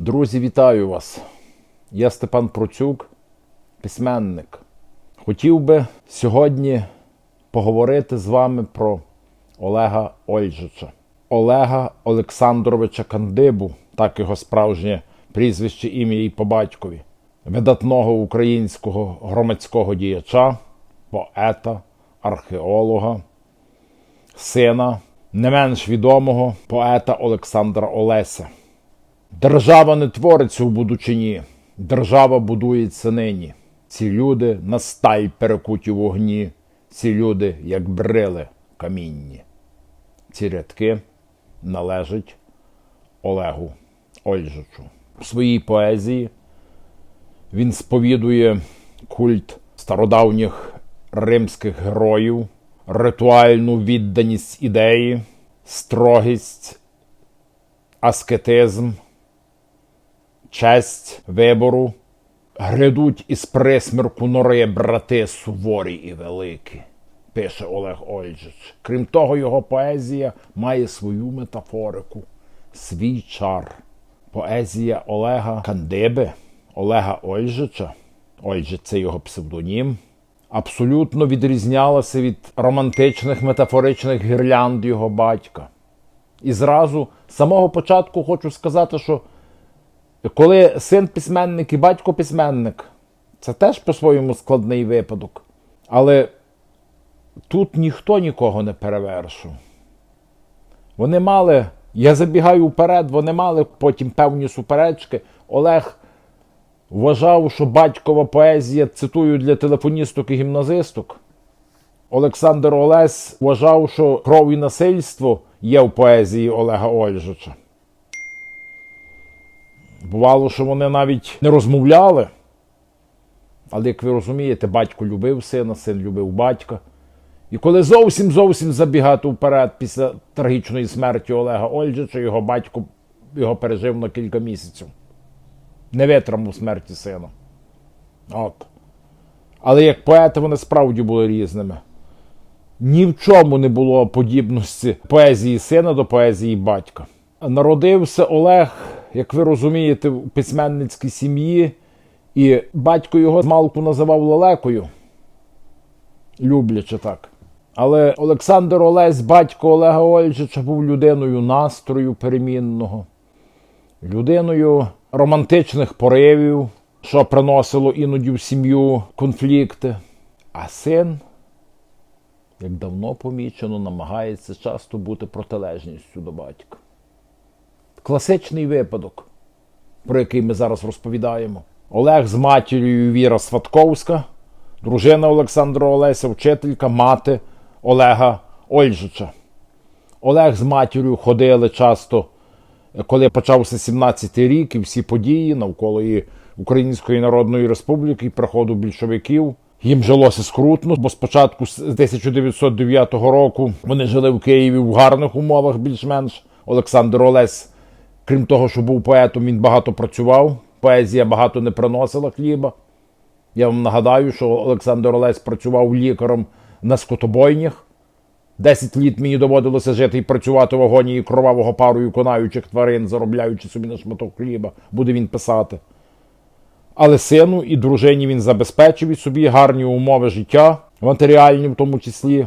Друзі, вітаю вас! Я Степан Процюк, письменник. Хотів би сьогодні поговорити з вами про Олега Ольжича. Олега Олександровича Кандибу, так його справжнє прізвище, ім'я і по батькові, видатного українського громадського діяча, поета, археолога, сина не менш відомого поета Олександра Олеся. Держава не твориться у будучині, держава будується нині. Ці люди на сталь перекуті вогні, ці люди, як брили камінні. Ці рядки належать Олегу Ольжичу. У своїй поезії він сповідує культ стародавніх римських героїв, ритуальну відданість ідеї, строгість, аскетизм, честь вибору. Грядуть із присмірку нори брати суворі і великі, пише Олег Ольжич. Крім того, його поезія має свою метафорику, свій чар. Поезія Олега Кандиби, Олега Ольжича, Ольжич це його псевдонім, абсолютно відрізнялася від романтичних метафоричних гірлянд його батька. І зразу з самого початку хочу сказати, що коли син письменник і батько письменник, це теж по-своєму складний випадок. Але тут ніхто нікого не перевершив. Вони мали, я забігаю вперед, вони мали потім певні суперечки. Олег вважав, що батькова поезія цитую для телефоністок і гімназисток. Олександр Олесь вважав, що кров і насильство є в поезії Олега Ольжича. Бувало, що вони навіть не розмовляли. Але, як ви розумієте, батько любив сина, син любив батька. І коли зовсім зовсім забігати вперед після трагічної смерті Олега Ольжича, його батько його пережив на кілька місяців. Не витримав смерті сина. От. Але як поети вони справді були різними. Ні в чому не було подібності поезії сина до поезії батька. Народився Олег, як ви розумієте, в письменницькій сім'ї, і батько його змалку називав лелекою, люблячи так. Але Олександр Олесь, батько Олега Ольжича, був людиною настрою перемінного, людиною романтичних поривів, що приносило іноді в сім'ю конфлікти. А син, як давно помічено, намагається часто бути протилежністю до батька. Класичний випадок, про який ми зараз розповідаємо. Олег з матір'ю Віра Сватковська, дружина Олександра Олеся, вчителька, мати Олега Ольжича. Олег з матір'ю ходили часто, коли почався 17-й рік, і всі події навколо Української Народної Республіки, і приходу більшовиків. Їм жилося скрутно, бо спочатку з 1909 року вони жили в Києві в гарних умовах, більш-менш. Олександр Олесь, крім того, що був поетом, він багато працював. Поезія багато не приносила хліба. Я вам нагадаю, що Олександр Олесь працював лікарем на скотобойнях. Десять літ мені доводилося жити і працювати в агонії кровавого парою конаючих тварин, заробляючи собі на шматок хліба, буде він писати. Але сину і дружині він забезпечив і собі гарні умови життя, матеріальні в тому числі.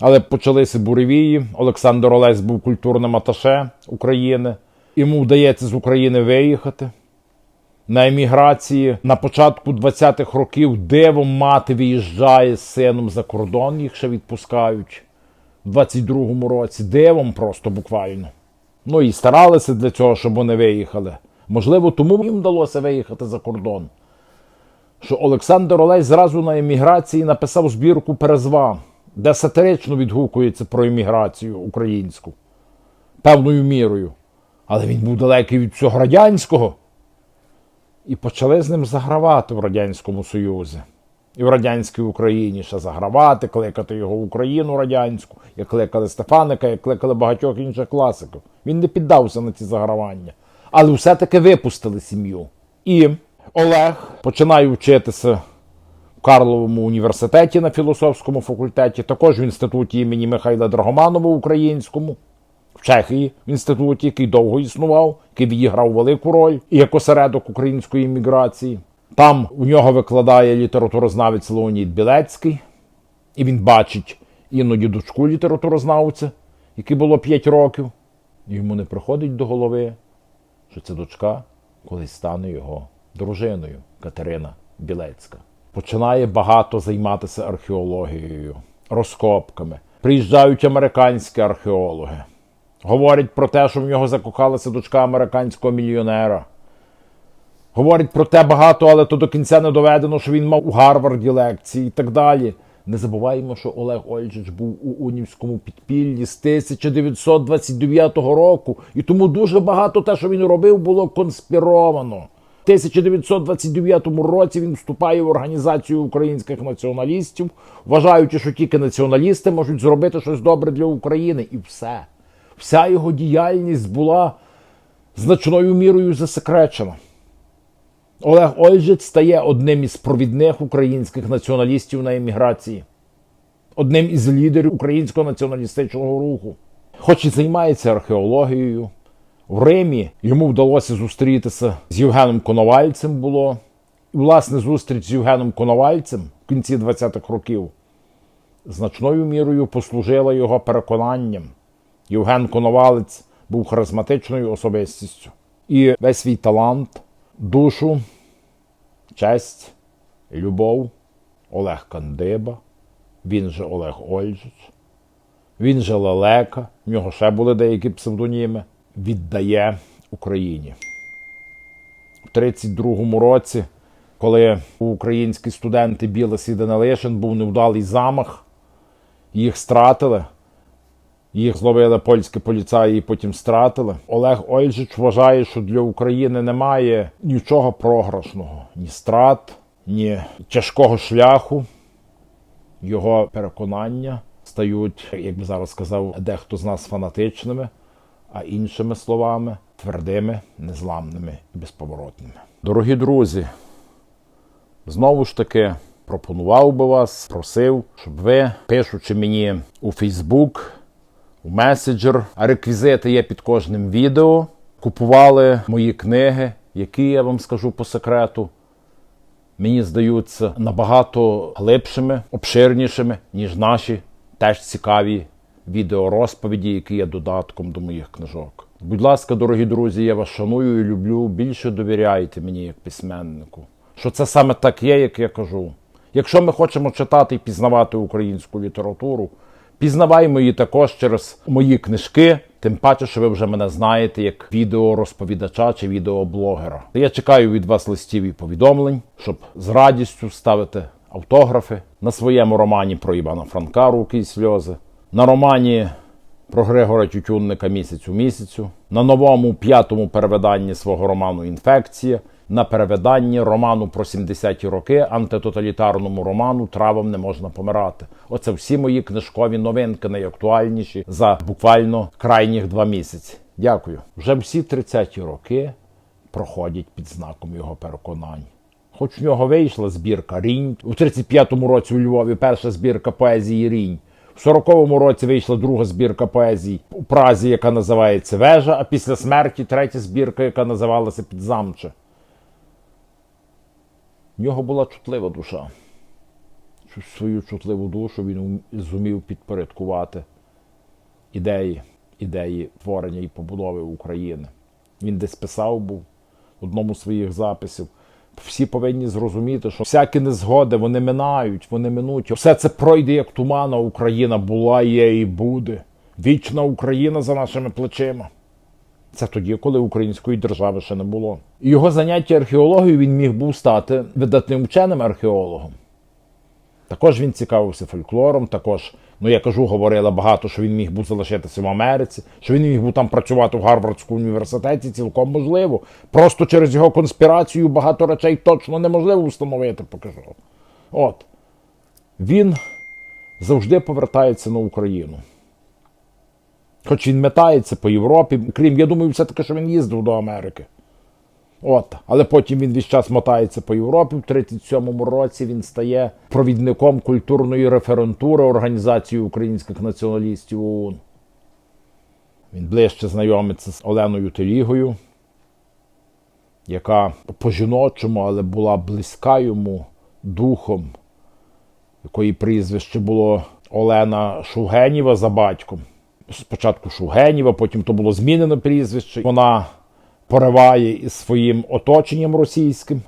Але почалися буревії. Олександр Олесь був культурним аташе України. Йому вдається з України виїхати. На еміграції на початку 20-х років дивом мати виїжджає з сином за кордон, їх ще відпускають в 22-му році. Дивом просто буквально. Ну і старалися для цього, щоб вони виїхали. Можливо, тому їм вдалося виїхати за кордон. Що Олександр Олесь зразу на еміграції написав збірку Перезва, де сатирично відгукується про еміграцію українську певною мірою. Але він був далекий від всього радянського. І почали з ним загравати в Радянському Союзі. І в радянській Україні ще загравати, кликати його в Україну радянську, як кликали Стефаника, як кликали багатьох інших класиків. Він не піддався на ці загравання. Але все-таки випустили сім'ю. І Олег починає вчитися в Карловому університеті на філософському факультеті, також в інституті імені Михайла Драгоманова Українському в Чехії в інституті, який довго існував, який відіграв велику роль і як осередок української імміграції. Там у нього викладає літературознавець Леонід Білецький, і він бачить іноді дочку літературознавця, який було 5 років. І йому не приходить до голови, що ця дочка колись стане його дружиною Катерина Білецька. Починає багато займатися археологією, розкопками. Приїжджають американські археологи. Говорять про те, що в нього закохалася дочка американського мільйонера. Говорять про те багато, але то до кінця не доведено, що він мав у Гарварді лекції і так далі. Не забуваємо, що Олег Ольжич був у унівському підпіллі з 1929 року, і тому дуже багато те, що він робив, було конспіровано. В 1929 році він вступає в організацію українських націоналістів, вважаючи, що тільки націоналісти можуть зробити щось добре для України, і все. Вся його діяльність була значною мірою засекречена. Олег Ольжиць стає одним із провідних українських націоналістів на еміграції, одним із лідерів українського націоналістичного руху. Хоч і займається археологією, в Римі йому вдалося зустрітися з Євгеном Коновальцем було. Власне, зустріч з Євгеном Коновальцем в кінці 20-х років значною мірою послужила його переконанням. Євген Коновалець був харизматичною особистістю. І весь свій талант, душу, честь, любов Олег Кандиба, він же Олег Ольжич, він же Лелека, в нього ще були деякі псевдоніми, віддає Україні. У 32-му році, коли українські студенти Білес і Данилишин був невдалий замах, їх стратили. Їх зловили польські поліцаї і потім стратили. Олег Ольжич вважає, що для України немає нічого програшного, ні страт, ні тяжкого шляху. Його переконання стають, як би зараз сказав, дехто з нас фанатичними, а іншими словами твердими, незламними і безповоротними. Дорогі друзі, знову ж таки пропонував би вас, просив, щоб ви, пишучи мені у Фейсбук, у меседжер, а реквізити є під кожним відео. Купували мої книги, які я вам скажу по секрету. Мені здаються набагато глибшими, обширнішими, ніж наші теж цікаві відеорозповіді, які є додатком до моїх книжок. Будь ласка, дорогі друзі, я вас шаную і люблю. Більше довіряйте мені як письменнику. Що це саме так є, як я кажу. Якщо ми хочемо читати і пізнавати українську літературу, Пізнаваємо її також через мої книжки, тим паче, що ви вже мене знаєте як відеорозповідача чи відеоблогера. Я чекаю від вас листів і повідомлень, щоб з радістю ставити автографи на своєму романі про Івана Франка Руки і сльози, на романі про Григора Тютюнника місяць у місяцю, на новому п'ятому перевиданні свого роману Інфекція, на перевиданні роману про 70-ті роки, антитоталітарному роману Травам не можна помирати. Оце всі мої книжкові новинки, найактуальніші за буквально крайніх два місяці. Дякую. Вже всі 30-ті роки проходять під знаком його переконань. Хоч в нього вийшла збірка Рінь. У 35-му році у Львові перша збірка поезії Рінь. У 40-му році вийшла друга збірка поезій у Празі, яка називається Вежа, а після смерті третя збірка, яка називалася Підзамче. В нього була чутлива душа. Свою чутливу душу він зумів підпорядкувати ідеї, ідеї творення і побудови України. Він десь писав був в одному з своїх записів. Всі повинні зрозуміти, що всякі незгоди вони минають, вони минуть. Все це пройде як тумана. Україна була, є і буде. Вічна Україна за нашими плечима. Це тоді, коли української держави ще не було. Його заняття археологією він міг був стати видатним вченим археологом. Також він цікавився фольклором, також, ну я кажу, говорили багато, що він міг був залишитися в Америці, що він міг був там працювати в Гарвардському університеті, цілком можливо. Просто через його конспірацію багато речей точно неможливо встановити, поки що. От. Він завжди повертається на Україну. Хоч він метається по Європі, крім, я думаю, все-таки, що він їздив до Америки. От, але потім він весь час мотається по Європі. В 37-му році він стає провідником культурної референтури Організації українських націоналістів ОУН. Він ближче знайомиться з Оленою Телігою, яка по-жіночому, але була близька йому духом, якої прізвище було Олена Шугеніва за батьком. Спочатку Шугеніва, потім то було змінено прізвище. Вона пориває із своїм оточенням російським.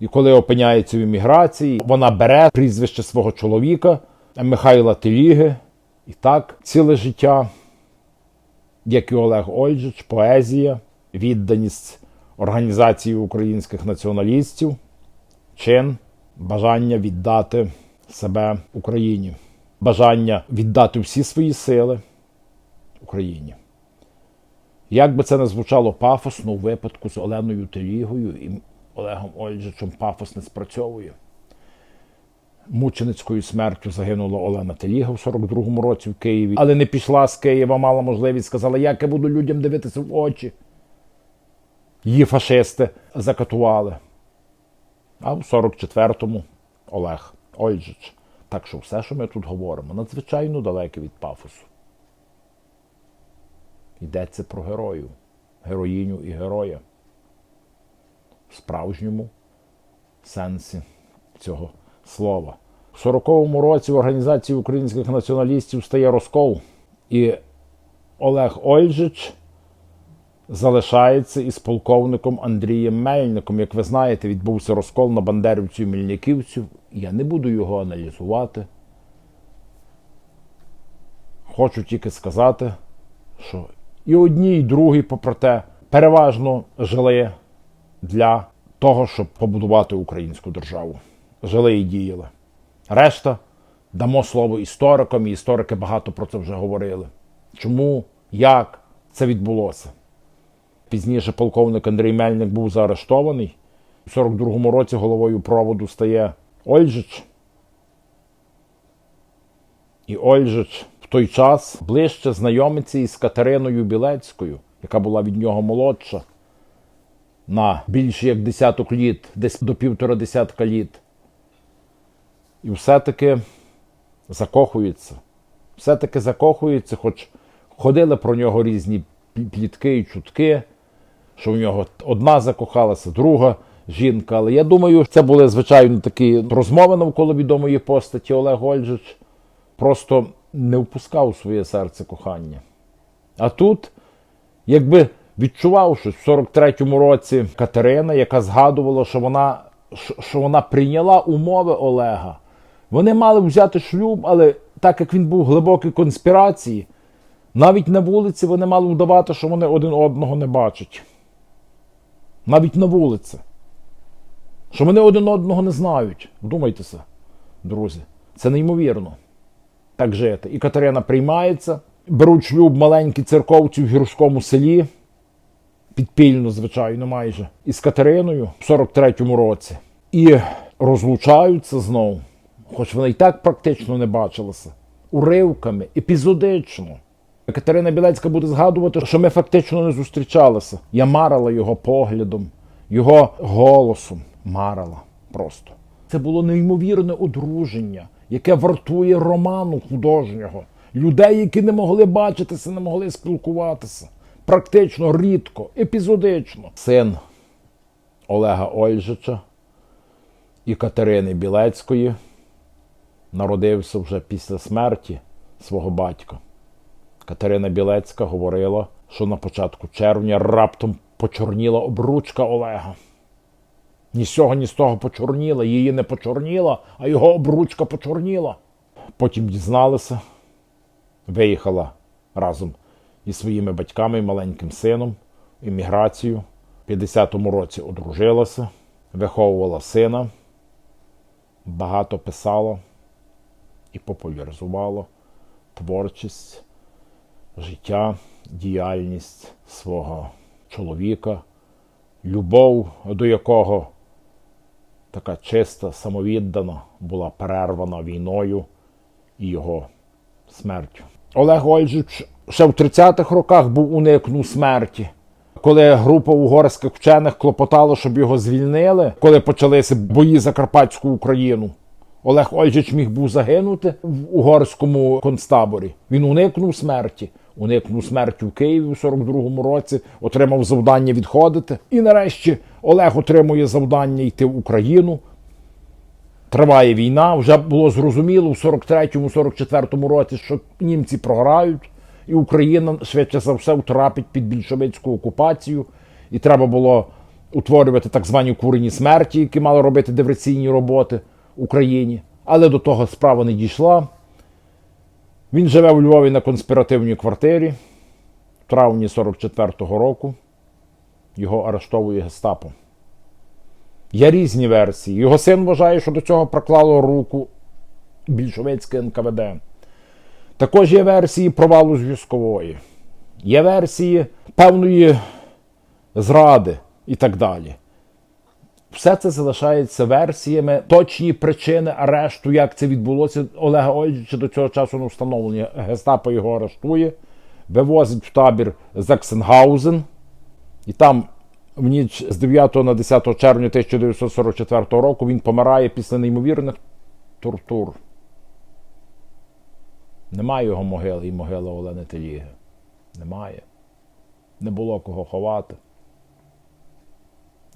І коли опиняється в еміграції, вона бере прізвище свого чоловіка Михайла Теліги. І так ціле життя, як і Олег Ольжич, поезія, відданість організації українських націоналістів, чин, бажання віддати себе Україні, бажання віддати всі свої сили Україні. Як би це не звучало пафосно у випадку з Оленою Телігою і Олегом Ольжичем пафос не спрацьовує. Мученицькою смертю загинула Олена Теліга в 42-му році в Києві, але не пішла з Києва, мала можливість, сказала, як я буду людям дивитися в очі. Її фашисти закатували. А в 44-му Олег Ольжич. Так що все, що ми тут говоримо, надзвичайно далеке від пафосу. Йдеться про герою, героїню і героя в справжньому сенсі цього слова. У 40-му році в організації українських націоналістів стає розкол, і Олег Ольжич залишається із полковником Андрієм Мельником. Як ви знаєте, відбувся розкол на бандерівців і мельниківців. Я не буду його аналізувати. Хочу тільки сказати, що і одні, і другі, попри те, переважно жили для того, щоб побудувати українську державу. Жили і діяли. Решта дамо слово історикам, і історики багато про це вже говорили. Чому, як це відбулося? Пізніше полковник Андрій Мельник був заарештований. У 42-му році головою проводу стає Ольжич. І Ольжич в той час ближче знайомиться із Катериною Білецькою, яка була від нього молодша на більше як десяток літ, десь до півтора десятка літ. І все-таки закохується. Все-таки закохується, хоч ходили про нього різні плітки і чутки, що в нього одна закохалася, друга жінка. Але я думаю, це були, звичайно, такі розмови навколо відомої постаті Олег Ольжич. Просто не впускав у своє серце кохання. А тут, якби відчував щось в 43-му році Катерина, яка згадувала, що вона, що вона прийняла умови Олега. Вони мали взяти шлюб, але так як він був в глибокій конспірації, навіть на вулиці вони мали вдавати, що вони один одного не бачать. Навіть на вулиці. Що вони один одного не знають. Вдумайтеся, друзі. Це неймовірно. Так жити. І Катерина приймається, беруть шлюб маленькі церковці в гірському селі, підпільно, звичайно, майже, із Катериною в 43-му році. І розлучаються знову, хоч вони і так практично не бачилися, уривками, епізодично. Катерина Білецька буде згадувати, що ми фактично не зустрічалися. Я марила його поглядом, його голосом. Марила просто. Це було неймовірне одруження, яке вартує роману художнього. Людей, які не могли бачитися, не могли спілкуватися. Практично рідко, епізодично. Син Олега Ольжича і Катерини Білецької народився вже після смерті свого батька. Катерина Білецька говорила, що на початку червня раптом почорніла обручка Олега. Ні з цього, ні з того почорніла. Її не почорніла, а його обручка почорніла. Потім дізналися, виїхала разом із своїми батьками і маленьким сином в еміграцію. В 50-му році одружилася, виховувала сина, багато писала і популяризувала творчість, життя, діяльність свого чоловіка, любов, до якого така чиста, самовіддана, була перервана війною і його смертю. Олег Ольжич ще в 30-х роках був уникнув смерті. Коли група угорських вчених клопотала, щоб його звільнили, коли почалися бої за Карпатську Україну, Олег Ольжич міг був загинути в угорському концтаборі. Він уникнув смерті. Уникнув смерті в Києві у 42-му році, отримав завдання відходити. І нарешті Олег отримує завдання йти в Україну. Триває війна. Вже було зрозуміло в 43-му, 44-му році, що німці програють, і Україна швидше за все втрапить під більшовицьку окупацію. І треба було утворювати так звані курені смерті, які мали робити диверсійні роботи в Україні. Але до того справа не дійшла. Він живе у Львові на конспіративній квартирі в травні 44-го року. Його арештовує гестапо. Є різні версії. Його син вважає, що до цього проклало руку більшовицьке НКВД. Також є версії провалу зв'язкової. Є версії певної зради і так далі. Все це залишається версіями. Точні причини арешту, як це відбулося, Олега Ольжича до цього часу не встановлені. Гестапо його арештує, вивозить в табір Заксенгаузен, і там в ніч з 9 на 10 червня 1944 року він помирає після неймовірних тортур. Немає його могили і могили Олени Теліги. Немає. Не було кого ховати.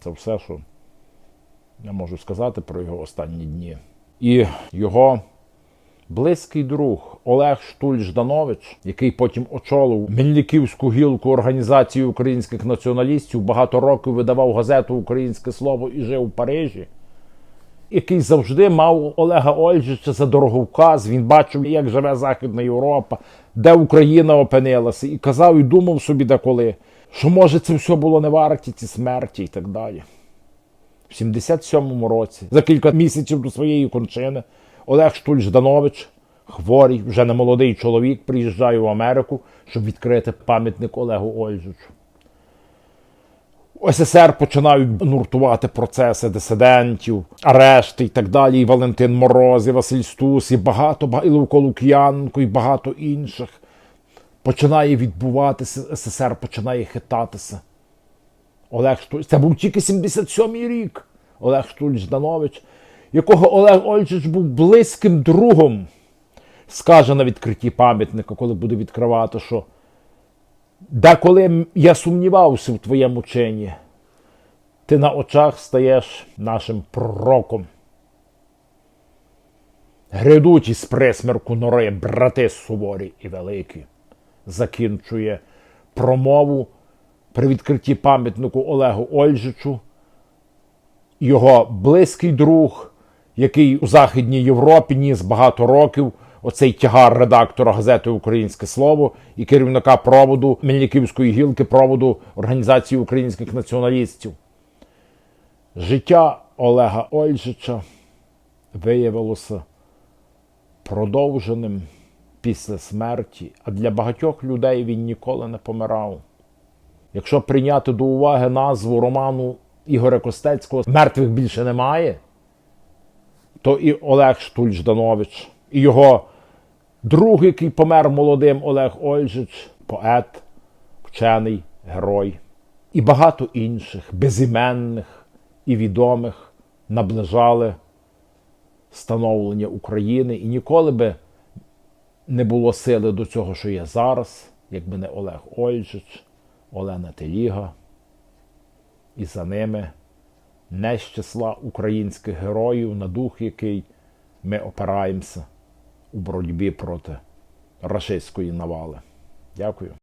Це все, що я можу сказати про його останні дні. І його близький друг Олег Штуль Жданович, який потім очолив Мельниківську гілку організації українських націоналістів, багато років видавав газету Українське слово і жив у Парижі. Який завжди мав Олега Ольжича за дороговказ. Він бачив, як живе Західна Європа, де Україна опинилася, і казав і думав собі деколи, що може це все було не варті, ці смерті і так далі. В 77-му році, за кілька місяців до своєї кончини, Олег Штуль Жданович, хворий, вже не молодий чоловік, приїжджає в Америку, щоб відкрити пам'ятник Олегу Ольжичу. СССР починають нуртувати процеси дисидентів, арешти і так далі. І Валентин Мороз, і Василь Стус, і багато, ба- і Левко Лук'яненко, і багато інших. Починає відбуватися, СССР починає хитатися. Олег Штуль, це був тільки 77-й рік. Олег Штуль Жданович, якого Олег Ольчич був близьким другом, скаже на відкритті пам'ятника, коли буде відкривати, що деколи я сумнівався в твоєму чині, ти на очах стаєш нашим пророком. Грядуть із присмерку нори, брати суворі і великі, закінчує промову при відкритті пам'ятнику Олегу Ольжичу, його близький друг, який у Західній Європі ніс багато років оцей тягар редактора газети Українське Слово і керівника проводу Мельниківської гілки проводу Організації українських націоналістів. Життя Олега Ольжича виявилося продовженим після смерті, а для багатьох людей він ніколи не помирав. Якщо прийняти до уваги назву роману Ігоря Костецького Мертвих більше немає, то і Олег Штуль Жданович, і його друг, який помер молодим Олег Ольжич, поет, вчений, герой, і багато інших безіменних і відомих наближали становлення України, і ніколи би не було сили до цього, що є зараз, якби не Олег Ольжич, Олена Теліга, і за ними не з числа українських героїв, на дух який ми опираємося у боротьбі проти рашистської навали. Дякую.